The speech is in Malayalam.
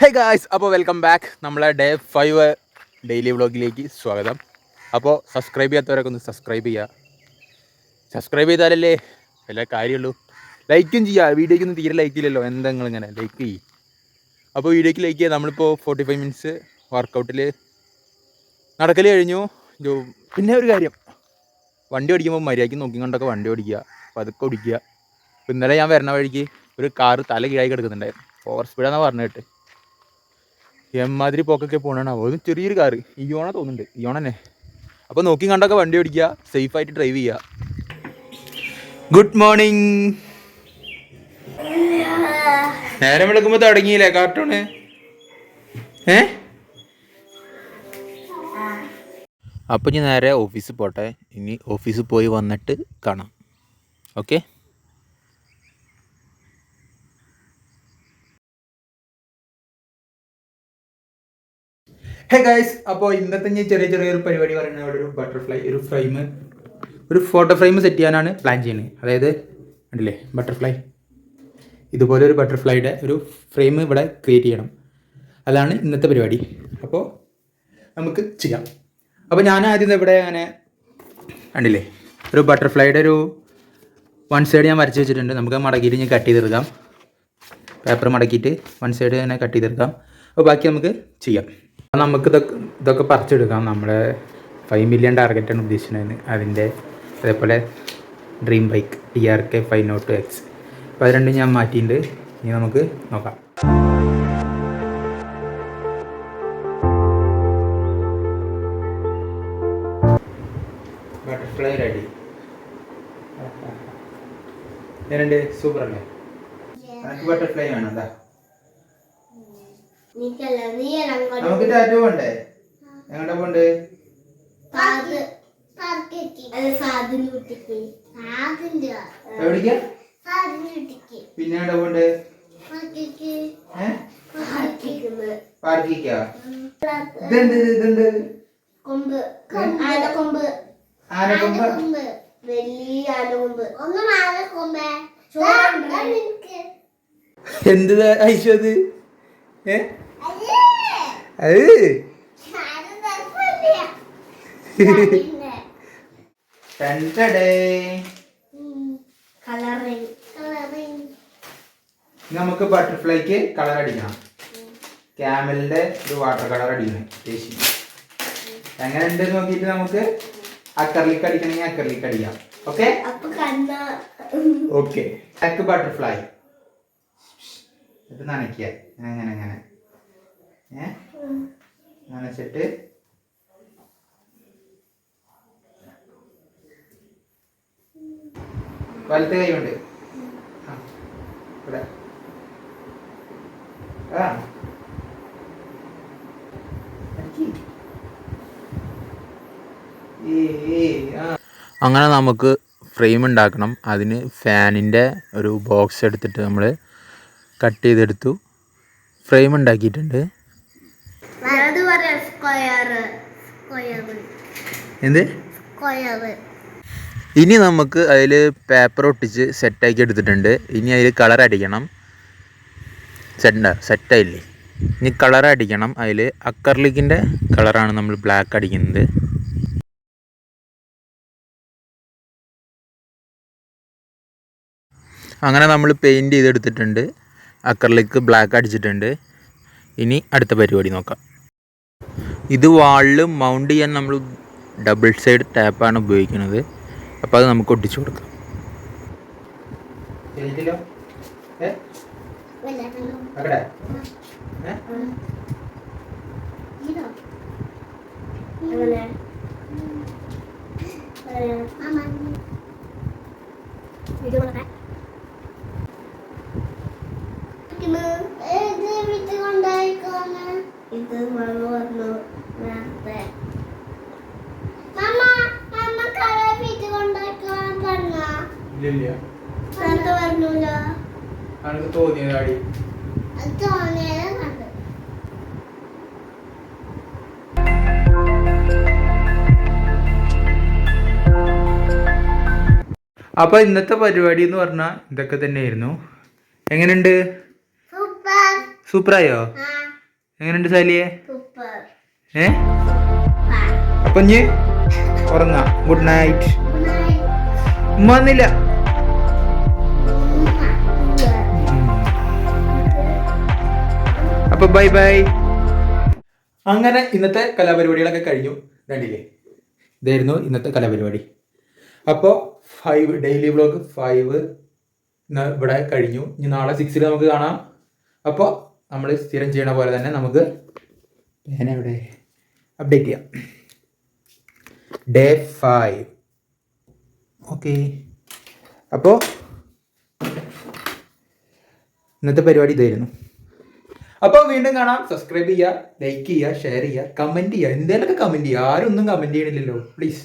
ഹേ ഗായ്സ് അപ്പോൾ വെൽക്കം ബാക്ക് നമ്മളെ ഡേ ഫൈവ് ഡെയിലി വ്ളോഗിലേക്ക് സ്വാഗതം. അപ്പോൾ സബ്സ്ക്രൈബ് ചെയ്യാത്തവരൊക്കെ ഒന്ന് സബ്സ്ക്രൈബ് ചെയ്യുക സബ്സ്ക്രൈബ് ചെയ്താലല്ലേ വല്ല കാര്യമുള്ളൂ. ലൈക്കും ചെയ്യുക വീഡിയോയ്ക്ക് ഒന്നും തീരെ ലൈക്ക് ഇല്ലല്ലോ. എന്താ ഇങ്ങനെ ലൈക്ക് ചെയ്യും. അപ്പോൾ വീഡിയോയ്ക്ക് ലൈക്ക് ചെയ്യുക നമ്മളിപ്പോൾ ഫോർട്ടി ഫൈവ് മിനിറ്റ്സ് വർക്കൗട്ടിൽ നടക്കൽ കഴിഞ്ഞു പിന്നെ ഒരു കാര്യം. വണ്ടി ഓടിക്കുമ്പോൾ മര്യാദയ്ക്ക് നോക്കിക്കൊണ്ടൊക്കെ വണ്ടി ഓടിക്കുക. പതുക്കെ ഓടിക്കുക. ഇന്നലെ ഞാൻ വരണ വഴിക്ക് ഒരു കാറ് തല കീഴായി കിടക്കുന്നുണ്ടായിരുന്നു. ഓവർ സ്പീഡാണെന്ന് പറഞ്ഞു കേട്ട്. എമ്മാതിരി പോക്കൊക്കെ പോകണോ അത് ചെറിയൊരു കാറ്. ഇയോണ തോന്നുന്നുണ്ട്. ഇയോണ തന്നെ അപ്പോൾ നോക്കി കണ്ടൊക്കെ വണ്ടി ഓടിക്കുക. സേഫായിട്ട് ഡ്രൈവ് ചെയ്യുക. ഗുഡ് മോർണിംഗ് നേരം വിളക്കുമ്പോൾ തുടങ്ങിയില്ലേ? കാർട്ടൂണ് ഏ? അപ്പോൾ ഞാൻ നേരെ ഓഫീസിൽ പോട്ടെ. ഇനി ഓഫീസിൽ പോയി വന്നിട്ട് കാണാം. ഓക്കെ ഹേ ഗൈസ് അപ്പോൾ ഇന്നത്തെ ഞാൻ ചെറിയ ചെറിയൊരു പരിപാടി പറയുന്നത് അവിടെ ഒരു ബട്ടർഫ്ലൈ ഒരു ഫ്രെയിം ഒരു ഫോട്ടോ ഫ്രെയിം സെറ്റ് ചെയ്യാനാണ് പ്ലാൻ ചെയ്യുന്നത്. അതായത് ഉണ്ടല്ലേ ബട്ടർഫ്ലൈ ഇതുപോലെ ഒരു ബട്ടർഫ്ലൈയുടെ ഒരു ഫ്രെയിം ഇവിടെ ക്രിയേറ്റ് ചെയ്യണം. അതാണ് ഇന്നത്തെ പരിപാടി. അപ്പോൾ നമുക്ക് ചെയ്യാം. അപ്പോൾ ഞാൻ ആദ്യം ഇവിടെ അങ്ങനെ കണ്ടില്ലേ ഒരു ബട്ടർഫ്ലൈയുടെ ഒരു വൺ സൈഡ് ഞാൻ വരച്ച് വെച്ചിട്ടുണ്ട്. നമുക്ക് മടക്കിയിട്ട് ഞാൻ കട്ട് ചെയ്തെടുക്കാം പേപ്പർ മടക്കിയിട്ട് വൺ സൈഡ് തന്നെ കട്ട് ചെയ്തെടുക്കാം അപ്പോൾ ബാക്കി നമുക്ക് ചെയ്യാം. നമുക്ക് ഇതൊക്കെ ഇതൊക്കെ പറിച്ചെടുക്കാം. നമ്മുടെ ഫൈവ് മില്യൺ ടാർഗറ്റാണ് ഉദ്ദേശിക്കുന്നത്. അതിന്റെ അതേപോലെ dream bike T R K five nought X അപ്പോൾ അത് രണ്ടും ഞാൻ മാറ്റിയിട്ടുണ്ട്. ഇനി നമുക്ക് നോക്കാം. ബട്ടർഫ്ലൈ റെഡി എങ്ങനെയുണ്ട് സൂപ്പർ അല്ലേ? എനിക്ക് ബട്ടർഫ്ലൈ വേണം എന്താ നമുക്ക് ടാറ്റു വേണ്ടേ? എങ്ങോട്ടാ പോണ്ട് പിന്നെ എവിടെ പോണ്ട് കുട്ടിക്ക്. ഏഹ് കുട്ടിക്കുന്നത് പാർക്കിക്കാ. ഇതെന്ത് ഇത്? ഇതെന്ത്? കൊമ്പ്. ആനക്കൊമ്പ് ആനക്കൊമ്പ് ആനക്കൊമ്പ് വലിയ ആനക്കൊമ്പ് ഒന്ന് ആനക്കൊമ്പ് നിനക്ക്. എന്ത് ഐശ്വത് ഏ? നമുക്ക് ബട്ടർഫ്ലൈക്ക് കളർ അടിക്കണം. ക്യാമലിന്റെ ഒരു വാട്ടർ കളർ അടിക്കണം. ദേശി എങ്ങനെ ഉണ്ട് നോക്കിയിട്ട് നമുക്ക് അക്കർലിക്ക് അടിക്കണമെങ്കിൽ അക്കർലിക്ക് അടിക്കാം. ഓക്കെ ഓക്കെ ബട്ടർഫ്ലൈ ഇത് നനയ്ക്കുക. അങ്ങനെ അങ്ങനെ ഏ? നനച്ചിട്ട് വലത്തെ കൈ കൊണ്ട്. ഇവിടെ. അങ്ങനെ നമുക്ക് ഫ്രെയിം ഉണ്ടാക്കണം. അതിന് ഫാനിന്റെ ഒരു ബോക്സ് എടുത്തിട്ട് നമ്മൾ കട്ട് ചെയ്തെടുത്തു. ഫ്രെയിം ഉണ്ടാക്കിയിട്ടുണ്ട്. എന്ത്? ഇനി നമുക്ക് അതിൽ പേപ്പർ ഒട്ടിച്ച് സെറ്റാക്കി എടുത്തിട്ടുണ്ട്. ഇനി അതിൽ കളർ അടിക്കണം. സെറ്റ് സെറ്റായില്ലേ ഇനി കളർ അടിക്കണം. അതിൽ അക്കർലിക്കിന്റെ കളറാണ് നമ്മൾ ബ്ലാക്ക് അടിക്കുന്നത്. അങ്ങനെ നമ്മൾ പെയിന്റ് ചെയ്തെടുത്തിട്ടുണ്ട്. അക്കർലിക്ക് ബ്ലാക്ക് അടിച്ചിട്ടുണ്ട്. ഇനി അടുത്ത പരിപാടി നോക്കാം. ഇത് വാളിൽ മൗണ്ട് ചെയ്യാൻ നമ്മൾ ഡബിൾ സൈഡ് ടാപ്പാണ് ഉപയോഗിക്കുന്നത് അപ്പോൾ അത് നമുക്ക് ഒട്ടിച്ചു കൊടുക്കാം ഇത് മമ്മ പറഞ്ഞു നേരത്തെ പറഞ്ഞല്ലോ തോന്നിയതാടി തോന്നിയത് കണ്ടു അപ്പോൾ ഇന്നത്തെ പരിപാടി എന്ന് പറഞ്ഞാൽ ഇതൊക്കെ തന്നെയായിരുന്നു. എങ്ങനെയുണ്ട്? സൂപ്പർ. സൂപ്പറായോ? ആ. എങ്ങനെയുണ്ട് സാലിയെ സൂപ്പർ. ഏ? അപ്പൊ ഇഞ്ഞ് ഉറങ്ങാം. Good night. ഉമ്മ ബൈ ബൈ. അങ്ങനെ ഇന്നത്തെ കലാപരിപാടികളൊക്കെ കഴിഞ്ഞു. കണ്ടില്ലേ? ഇതായിരുന്നു ഇന്നത്തെ കലാപരിപാടി. അപ്പോൾ ഫൈവ് ഡെയിലി വ്ളോഗ് ഫൈവ് ഇവിടെ കഴിഞ്ഞു. ഇനി നാളെ സിക്സിൽ നമുക്ക് കാണാം. അപ്പോൾ നമ്മൾ സ്ഥിരം ചെയ്യണ പോലെ തന്നെ നമുക്ക് പേന ഇവിടെ അപ്ഡേറ്റ് ചെയ്യാം. ഡേ ഫൈവ് ഓക്കെ അപ്പോൾ ഇന്നത്തെ പരിപാടി ഇതായിരുന്നു. അപ്പോൾ വീണ്ടും കാണാം. സബ്സ്ക്രൈബ് ചെയ്യുക ലൈക്ക് ചെയ്യുക ഷെയർ ചെയ്യുക കമന്റ് ചെയ്യുക എന്തെങ്കിലുമൊക്കെ കമന്റ് ചെയ്യുക. ആരും ഒന്നും കമന്റ് ചെയ്യണില്ലല്ലോ. പ്ലീസ്